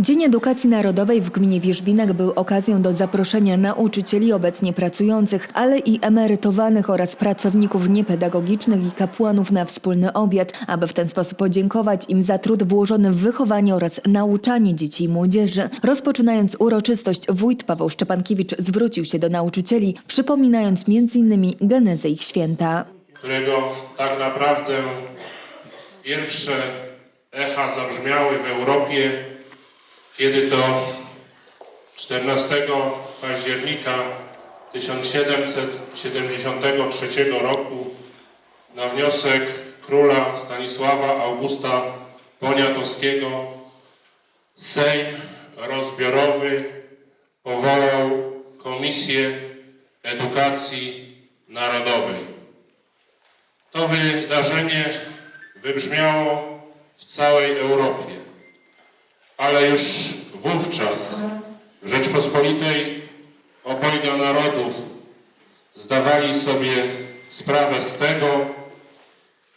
Dzień Edukacji Narodowej w gminie Wierzbinek był okazją do zaproszenia nauczycieli obecnie pracujących, ale i emerytowanych oraz pracowników niepedagogicznych i kapłanów na wspólny obiad, aby w ten sposób podziękować im za trud włożony w wychowanie oraz nauczanie dzieci i młodzieży. Rozpoczynając uroczystość, wójt Paweł Szczepankiewicz zwrócił się do nauczycieli, przypominając m.in. genezę ich święta. którego tak naprawdę pierwsze echa zabrzmiały w Europie, kiedy to 14 października 1773 roku na wniosek króla Stanisława Augusta Poniatowskiego Sejm rozbiorowy powołał Komisję Edukacji Narodowej. To wydarzenie wybrzmiało w całej Europie, ale już wówczas w Rzeczpospolitej obojga narodów zdawali sobie sprawę z tego,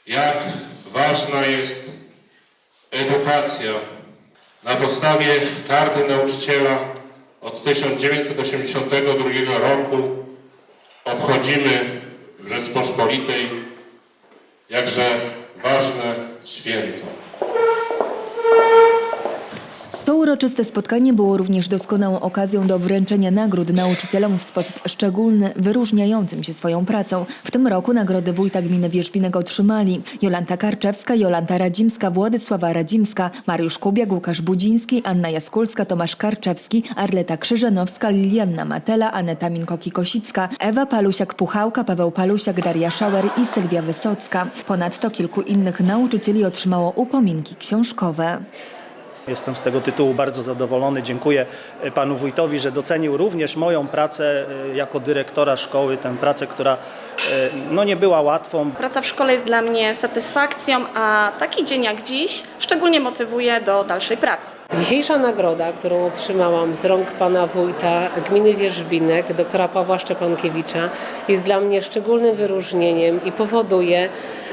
jak ważna jest edukacja. Na podstawie karty nauczyciela od 1982 roku obchodzimy w Rzeczpospolitej jakże ważne święto. To uroczyste spotkanie było również doskonałą okazją do wręczenia nagród nauczycielom w sposób szczególny, wyróżniającym się swoją pracą. W tym roku nagrody wójta gminy Wierzbinek otrzymali Jolanta Karczewska, Jolanta Radzimska, Władysława Radzimska, Mariusz Kubiak, Łukasz Budziński, Anna Jaskulska, Tomasz Karczewski, Arleta Krzyżanowska, Lilianna Matela, Aneta Minkoki-Kosicka, Ewa Palusiak-Puchałka, Paweł Palusiak, Daria Szauer i Sylwia Wysocka. Ponadto kilku innych nauczycieli otrzymało upominki książkowe. Jestem z tego tytułu bardzo zadowolony. Dziękuję e, panu wójtowi, że docenił również moją pracę e, jako dyrektora szkoły, tę pracę, która e, no, nie była łatwą. Praca w szkole jest dla mnie satysfakcją, a taki dzień jak dziś szczególnie motywuje do dalszej pracy. Dzisiejsza nagroda, którą otrzymałam z rąk pana wójta gminy Wierzbinek, doktora Pawła Szczepankiewicza, jest dla mnie szczególnym wyróżnieniem i powoduje,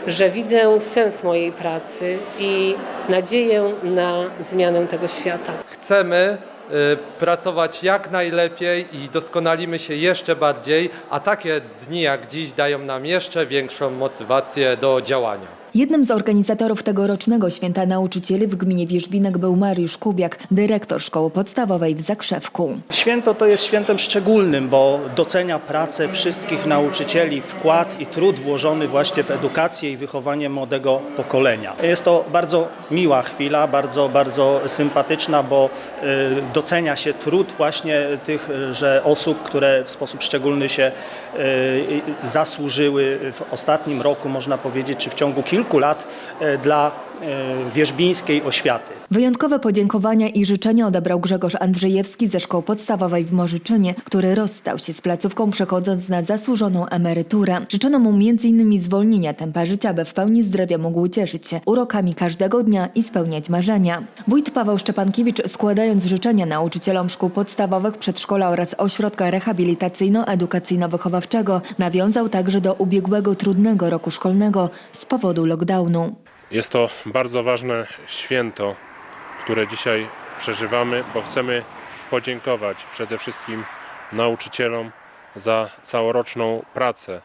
że widzę sens mojej pracy i nadzieję na zmianę tego świata. chcemy y, pracować jak najlepiej i doskonalimy się jeszcze bardziej, a takie dni jak dziś dają nam jeszcze większą motywację do działania. Jednym z organizatorów tegorocznego Święta Nauczycieli w gminie Wierzbinek był Mariusz Kubiak, dyrektor szkoły podstawowej w Zakrzewku. Święto to jest świętem szczególnym, bo docenia pracę wszystkich nauczycieli, wkład i trud włożony właśnie w edukację i wychowanie młodego pokolenia. Jest to bardzo miła chwila, bardzo, bardzo sympatyczna, bo y, docenia się trud właśnie tych y, że osób, które w sposób szczególny się y, zasłużyły w ostatnim roku, można powiedzieć, czy w ciągu kilku lat y, dla wierzbińskiej oświaty. Wyjątkowe podziękowania i życzenia odebrał Grzegorz Andrzejewski ze szkoły podstawowej w Morzyczynie, który rozstał się z placówką przechodząc na zasłużoną emeryturę. Życzono mu m.in. zwolnienia tempa życia, aby w pełni zdrowia mógł cieszyć się urokami każdego dnia i spełniać marzenia. Wójt Paweł Szczepankiewicz składając życzenia nauczycielom szkół podstawowych, przedszkola oraz ośrodka rehabilitacyjno-edukacyjno-wychowawczego nawiązał także do ubiegłego trudnego roku szkolnego z powodu lockdownu. Jest to bardzo ważne święto, które dzisiaj przeżywamy, bo chcemy podziękować przede wszystkim nauczycielom za całoroczną pracę,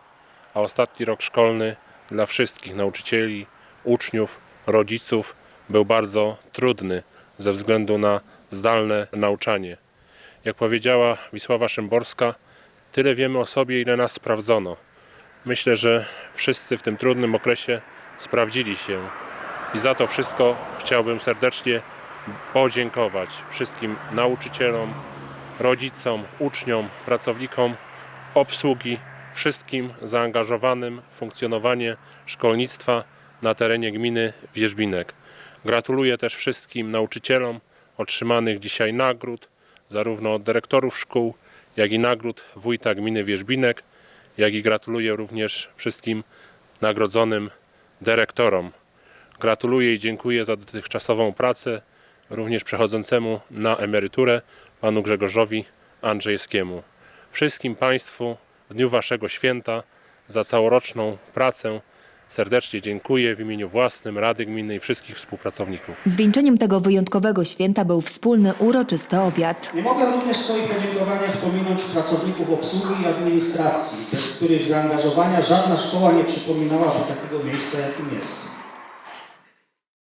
a ostatni rok szkolny dla wszystkich nauczycieli, uczniów, rodziców był bardzo trudny ze względu na zdalne nauczanie. Jak powiedziała Wisława Szymborska, tyle wiemy o sobie, ile nas sprawdzono. Myślę, że wszyscy w tym trudnym okresie sprawdzili się i za to wszystko chciałbym serdecznie podziękować wszystkim nauczycielom, rodzicom, uczniom, pracownikom obsługi, wszystkim zaangażowanym w funkcjonowanie szkolnictwa na terenie gminy Wierzbinek. Gratuluję też wszystkim nauczycielom otrzymanych dzisiaj nagród, zarówno od dyrektorów szkół, jak i nagród wójta gminy Wierzbinek, jak i gratuluję również wszystkim nagrodzonym dyrektorom. Gratuluję i dziękuję za dotychczasową pracę, również przechodzącemu na emeryturę panu Grzegorzowi Andrzejskiemu. Wszystkim Państwu w dniu Waszego święta za całoroczną pracę serdecznie dziękuję w imieniu własnym Rady Gminy i wszystkich współpracowników. Zwieńczeniem tego wyjątkowego święta był wspólny, uroczysty obiad. Nie mogę również w swoich podziękowaniach pominąć pracowników obsługi i administracji, bez których zaangażowania żadna szkoła nie przypominałaby takiego miejsca, jakim jest.